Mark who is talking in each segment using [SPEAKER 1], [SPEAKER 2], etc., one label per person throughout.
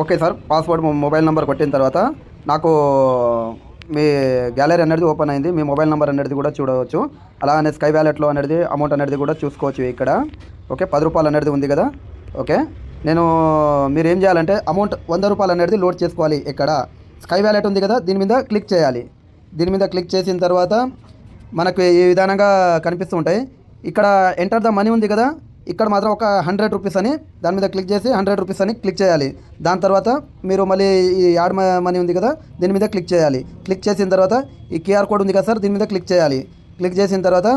[SPEAKER 1] Okay sir password mobile number కొట్టిన తర్వాత నాకు మీ గ్యాలరీ అనేది ఓపెన్ అయింది. మీ మొబైల్ నెంబర్ అనేది కూడా చూడవచ్చు. అలానే స్కై వ్యాలెట్లో అనేది అమౌంట్ అనేది కూడా చూసుకోవచ్చు ఇక్కడ. ఓకే పది రూపాయలు అనేది ఉంది కదా. ఓకే నేను మీరు ఏం చేయాలంటే అమౌంట్ వంద రూపాయలు అనేది లోడ్ చేసుకోవాలి ఇక్కడ. స్కై వ్యాలెట్ ఉంది కదా దీని మీద క్లిక్ చేయాలి. దీని మీద క్లిక్ చేసిన తర్వాత మనకు ఈ విధానంగా కనిపిస్తూ ఉంటాయి. ఇక్కడ ఎంటర్ ద మనీ ఉంది కదా. ఇక్కడ మాత్రం ఒక హండ్రెడ్ రూపీస్ అని దాని మీద క్లిక్ చేసి హండ్రెడ్ రూపీస్ అని క్లిక్ చేయాలి. దాని తర్వాత మీరు మళ్ళీ ఈ యాడ్ మనీ ఉంది కదా దీని మీద క్లిక్ చేయాలి. క్లిక్ చేసిన తర్వాత ఈ క్యూఆర్ కోడ్ ఉంది కదా సార్ దీని మీద క్లిక్ చేయాలి. క్లిక్ చేసిన తర్వాత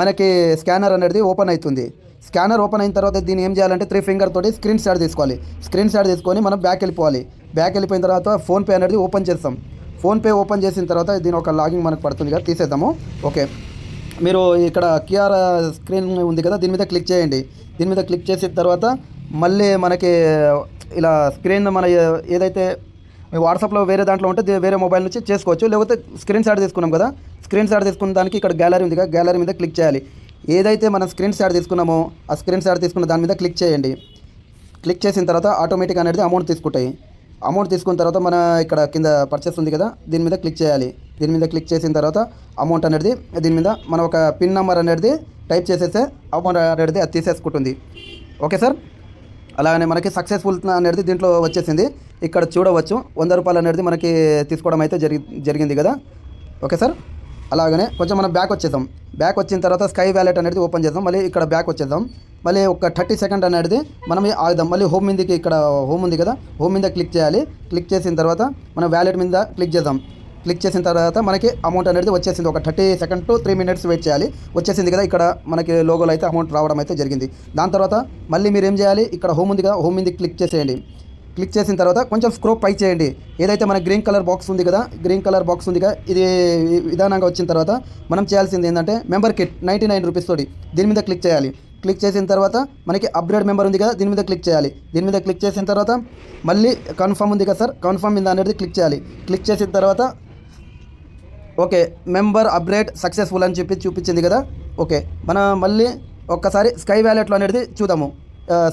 [SPEAKER 1] మనకి స్కానర్ అనేది ఓపెన్ అవుతుంది. స్కానర్ ఓపెన్ అయిన తర్వాత దీన్ని ఏం చేయాలంటే త్రీ ఫింగర్ తోటి స్క్రీన్ షాట్ తీసుకోవాలి. స్క్రీన్ షాట్ తీసుకొని మనం బ్యాక్ వెళ్ళిపోవాలి. బ్యాక్ వెళ్ళిపోయిన తర్వాత ఫోన్పే అనేది ఓపెన్ చేస్తాం. ఫోన్పే ఓపెన్ చేసిన తర్వాత దీని ఒక లాగింగ్ మనకు పడుతుంది కదా తీసేద్దాము. ఓకే. మీరు ఇక్కడ క్యూఆర్ స్క్రీన్ ఉంది కదా దీని మీద క్లిక్ చేయండి. దీని మీద క్లిక్ చేసిన తర్వాత మళ్ళీ మనకి ఇలా స్క్రీన్ మన ఏదైతే మీ వాట్సాప్లో వేరే దాంట్లో ఉంటే వేరే మొబైల్ నుంచి చేసుకోవచ్చు. లేకపోతే స్క్రీన్ షాట్ తీసుకున్నాం కదా స్క్రీన్ షాట్ తీసుకున్న దానికి ఇక్కడ గ్యాలరీ ఉంది కదా గ్యాలరీ మీద క్లిక్ చేయాలి. ఏదైతే మనం స్క్రీన్ షాట్ తీసుకున్నామో ఆ స్క్రీన్ షాట్ తీసుకున్న దాని మీద క్లిక్ చేయండి. క్లిక్ చేసిన తర్వాత ఆటోమేటిక్ అనేది అమౌంట్ తీసుకుంటాయి. అమౌంట్ తీసుకున్న తర్వాత మన ఇక్కడ కింద పర్చేస్ ఉంది కదా దీని మీద క్లిక్ చేయాలి. దీని మీద క్లిక్ చేసిన తర్వాత అమౌంట్ అనేది దీని మీద మనం ఒక పిన్ నెంబర్ అనేది టైప్ చేసేస్తే అమౌంట్ అనేది అది తీసేసుకుంటుంది. ఓకే సార్ అలాగనే మనకి సక్సెస్ఫుల్ అనేది దీంట్లో వచ్చేసింది. ఇక్కడ చూడవచ్చు. వంద రూపాయలు అనేది మనకి తీసుకోవడం అయితే జరిగి జరిగింది కదా? ఓకే సార్ అలాగనే కొంచెం మనం బ్యాక్ వచ్చేద్దాం. బ్యాక్ వచ్చిన తర్వాత స్కై వ్యాలెట్ అనేది ఓపెన్ చేద్దాం. మళ్ళీ ఇక్కడ బ్యాక్ వచ్చేద్దాం. మళ్ళీ ఒక థర్టీ సెకండ్ అనేది మనం ఆగుదాం. మళ్ళీ హోమ్ మీదకి ఇక్కడ హోమ్ ఉంది కదా? హోమ్ మీద క్లిక్ చేయాలి. క్లిక్ చేసిన తర్వాత మనం వ్యాలెట్ మీద క్లిక్ చేద్దాం. క్లిక్ చేసిన తర్వాత మనకి అమౌంట్ అనేది వచ్చేసింది. ఒక thirty second two three minutes wait చేయాలి. వచ్చేసింది కదా ఇక్కడ మనకి లోగోలో అయితే అమౌంట్ రావడం అయితే జరిగింది. దాని తర్వాత మళ్ళీ మీరు ఏం చేయాలి? ఇక్కడ హోమ్ ఉంది కదా హోమ్ మీద క్లిక్ చేసేయండి. క్లిక్ చేసిన తర్వాత కొంచెం స్క్రోప్ పై చేయండి. ఏదైతే మన గ్రీన్ కలర్ బాక్స్ ఉంది కదా గ్రీన్ కలర్ బాక్స్ ఉంది కదా ఇది విధానంగా వచ్చిన తర్వాత మనం చేయాల్సింది ఏంటంటే member kit ninety nine rupees తోటి దీని మీద క్లిక్ చేయాలి. క్లిక్ చేసిన తర్వాత మనకి అప్గ్రేడ్ మెంబర్ ఉంది కదా దీని మీద క్లిక్ చేయాలి. దీని మీద క్లిక్ చేసిన తర్వాత మళ్ళీ కన్ఫర్మ్ ఉంది కదా సార్ కన్ఫర్మ్ మీద అనేది క్లిక్ చేయాలి. క్లిక్ చేసిన తర్వాత ఓకే మెంబర్ అప్గ్రేడ్ సక్సెస్ఫుల్ అని చెప్పి చూపించింది కదా? ఓకే మనం మళ్ళీ ఒక్కసారి స్కై వ్యాలెట్లో అనేది చూద్దాము.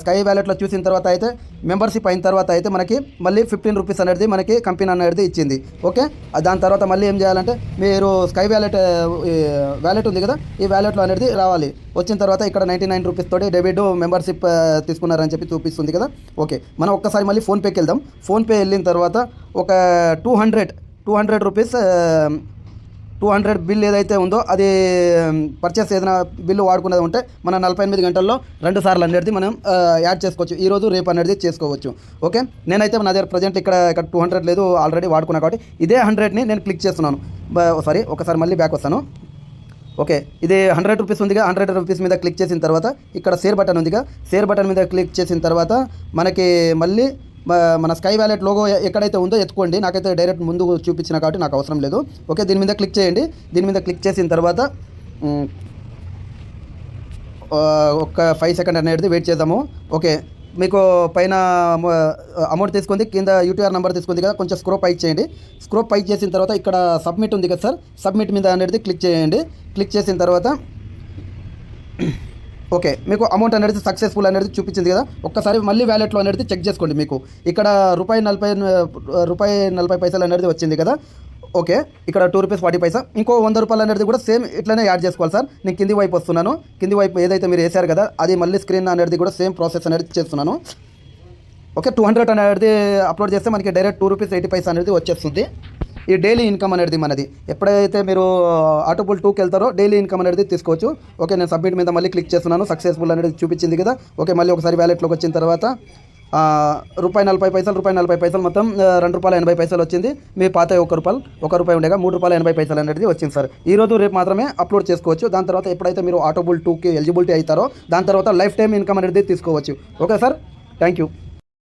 [SPEAKER 1] స్కై వ్యాలెట్లో చూసిన తర్వాత అయితే మెంబర్షిప్ అయిన తర్వాత అయితే మనకి మళ్ళీ ఫిఫ్టీన్ రూపీస్ అనేది మనకి కంపెనీ అనేది ఇచ్చింది. ఓకే దాని తర్వాత మళ్ళీ ఏం చేయాలంటే మీరు స్కై వ్యాలెట్ వ్యాలెట్ ఉంది కదా ఈ వ్యాలెట్లో అనేది రావాలి. వచ్చిన తర్వాత ఇక్కడ నైంటీ నైన్ రూపీస్ తోటి డెబిట్ మెంబర్షిప్ తీసుకున్నారని చెప్పి చూపిస్తుంది కదా? ఓకే మనం ఒక్కసారి మళ్ళీ ఫోన్పేకి వెళ్దాం. ఫోన్పే వెళ్ళిన తర్వాత ఒక two hundred two hundred rupees two hundred bill ఏదైతే ఉందో అది పర్చేస్ ఏదైనా బిల్లు వాడుకునేది ఉంటే మన నలభై ఎనిమిది గంటల్లో రెండు సార్లు అనేది మనం యాడ్ చేసుకోవచ్చు. ఈ రోజు రేపు అనేది చేసుకోవచ్చు. ఓకే? నేనైతే నా దగ్గర ప్రజెంట్ ఇక్కడ ఇక్కడ టూ హండ్రెడ్ లేదు ఆల్రెడీ వాడుకున్నా కాబట్టి ఇదే హండ్రెడ్ని నేను క్లిక్ చేస్తున్నాను. సారీ ఒకసారి మళ్ళీ బ్యాక్ వస్తాను. ఓకే? ఇది హండ్రెడ్ రూపీస్ ఉందిగా హండ్రెడ్ రూపీస్ మీద క్లిక్ చేసిన తర్వాత ఇక్కడ షేర్ బటన్ ఉందిగా షేర్ బటన్ మీద క్లిక్ చేసిన తర్వాత మనకి మళ్ళీ మన స్కై వ్యాలెట్ లోగో ఎక్కడైతే ఉందో ఎత్తుకోండి. నాకైతే డైరెక్ట్ ముందు చూపించిన కాబట్టి నాకు అవసరం లేదు. ఓకే దీని మీద క్లిక్ చేయండి. దీని మీద క్లిక్ చేసిన తర్వాత ఒక ఫైవ్ సెకండ్ అనేది వెయిట్ చేద్దాము. ఓకే మీకు పైన అమౌంట్ తీసుకుంది. కింద యూటీఆర్ నెంబర్ తీసుకుంది కదా కొంచెం స్క్రోప్ పైక్ చేయండి. స్క్రోప్ పైక్ చేసిన తర్వాత ఇక్కడ సబ్మిట్ ఉంది కదా సార్ సబ్మిట్ మీద అనేది క్లిక్ చేయండి. క్లిక్ చేసిన తర్వాత ఓకే మీకు అమౌంట్ అనేది సక్సెస్ఫుల్ అనేది చూపించింది కదా? ఒక్కసారి మళ్ళీ వ్యాలెట్లో అనేది చెక్ చేసుకోండి మీకు. ఇక్కడ రూపాయి నలభై రూపాయి నలభై పైసలు అనేది వచ్చింది కదా? ఓకే ఇక్కడ టూ రూపీస్ ఫార్టీ పైసా. ఇంకో వంద రూపాయలు అనేది కూడా సేమ్ ఇట్లనే యాడ్ చేసుకోవాలి సార్. నేను కింది వైపు వస్తున్నాను. కింది వైపు ఏదైతే మీరు వేశారు కదా అది మళ్ళీ స్క్రీన్ అనేది కూడా సేమ్ ప్రాసెస్ అనేది చేస్తున్నాను. ఓకే టూ హండ్రెడ్ అనేది అప్లోడ్ చేస్తే మనకి direct two rupees eighty paisa అనేది వచ్చేస్తుంది. ఈ డైలీ ఇన్కమ్ అనేది మనది. ఎప్పుడైతే మీరు ఆటోపుల్ టూకి వెళ్తారో డైలీ ఇన్కమ్ అనేది తీసుకోవచ్చు. ఓకే నేను సబ్మిట్ మీద మళ్ళీ క్లిక్ చేస్తున్నాను. సక్సెస్ఫుల్ అనేది చూపించింది కదా. ఓకే మళ్ళీ ఒకసారి వ్యాలెట్లోకి వచ్చిన తర్వాత రూపాయి నలభై పైసలు రూపాయి నలభై పైసలు మొత్తం రెండు రూపాయల ఎనభై పైసలు వచ్చింది. మీ పాత ఒక రూపాయలు ఒక రూపాయి ఉండగా మూడు రూపాయల ఎనభై పైసలు అనేది వచ్చింది సార్. ఈ రోజు రేపు మాత్రమే అప్లోడ్ చేసుకోవచ్చు. దాని తర్వాత ఎప్పుడైతే మీరు ఆటోబుల్ టూకి ఎలిజిబిలిటీ అవుతారో దాని తర్వాత లైఫ్ టైం ఇన్కమ్ అనేది తీసుకోవచ్చు. Okay sir? Thank you.